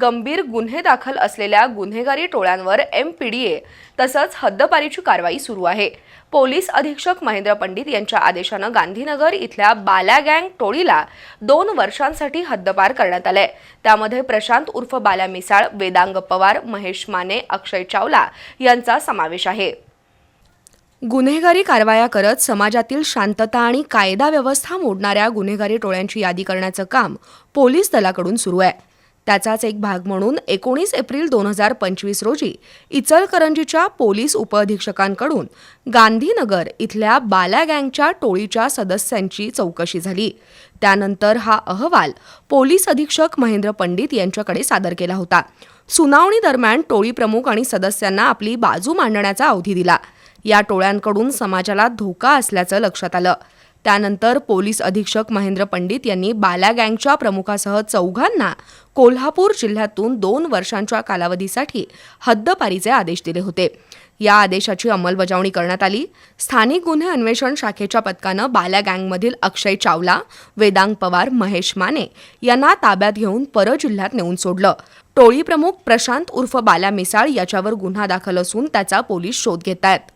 गंभीर गुन्हे दाखल असलेल्या गुन्हेगारी टोळ्यांवर एम पी डी ए तसंच हद्दपारीची कारवाई सुरू आहे. पोलीस अधीक्षक महेंद्र पंडित यांच्या आदेशानं गांधीनगर इथल्या बाल्या गँग टोळीला दोन वर्षांसाठी हद्दपार करण्यात आलंय. त्यामध्ये प्रशांत उर्फ बाल्या मिसाळ वेदांग पवार महेश माने अक्षय चावला यांचा समावेश आहे. गुन्हेगारी कारवाया करत समाजातील शांतता आणि कायदा व्यवस्था मोडणाऱ्या गुन्हेगारी टोळ्यांची यादी करण्याचं काम पोलीस दलाकडून सुरू आहे. त्याचाच एक भाग म्हणून एकोणीस एप्रिल दोन हजार पंचवीस रोजी इचलकरंजीच्या पोलीस उपअधीक्षकांकडून गांधीनगर इथल्या बाल्या गँगच्या टोळीच्या सदस्यांची चौकशी झाली. त्यानंतर हा अहवाल पोलीस अधीक्षक महेंद्र पंडित यांच्याकडे सादर केला होता. सुनावणी दरम्यान टोळी प्रमुख आणि सदस्यांना आपली बाजू मांडण्याचा अवधी दिला. या टोळ्यांकडून समाजाला धोका असल्याचं लक्षात आलं. त्यानंतर पोलीस अधीक्षक महेंद्र पंडित यांनी बाल्या गँगच्या प्रमुखासह चौघांना कोल्हापूर जिल्ह्यातून दोन वर्षांच्या कालावधीसाठी हद्दपारीचे आदेश दिले होते. या आदेशाची अंमलबजावणी करण्यात आली. स्थानिक गुन्हे अन्वेषण शाखेच्या पथकानं बाल्या गँगमधील अक्षय चावला वेदांग पवार महेश माने यांना ताब्यात घेऊन पर जिल्ह्यात नेऊन सोडलं. टोळी प्रमुख प्रशांत उर्फ बाल्या मिसाळ याच्यावर गुन्हा दाखल असून त्याचा पोलीस शोध घेत आहेत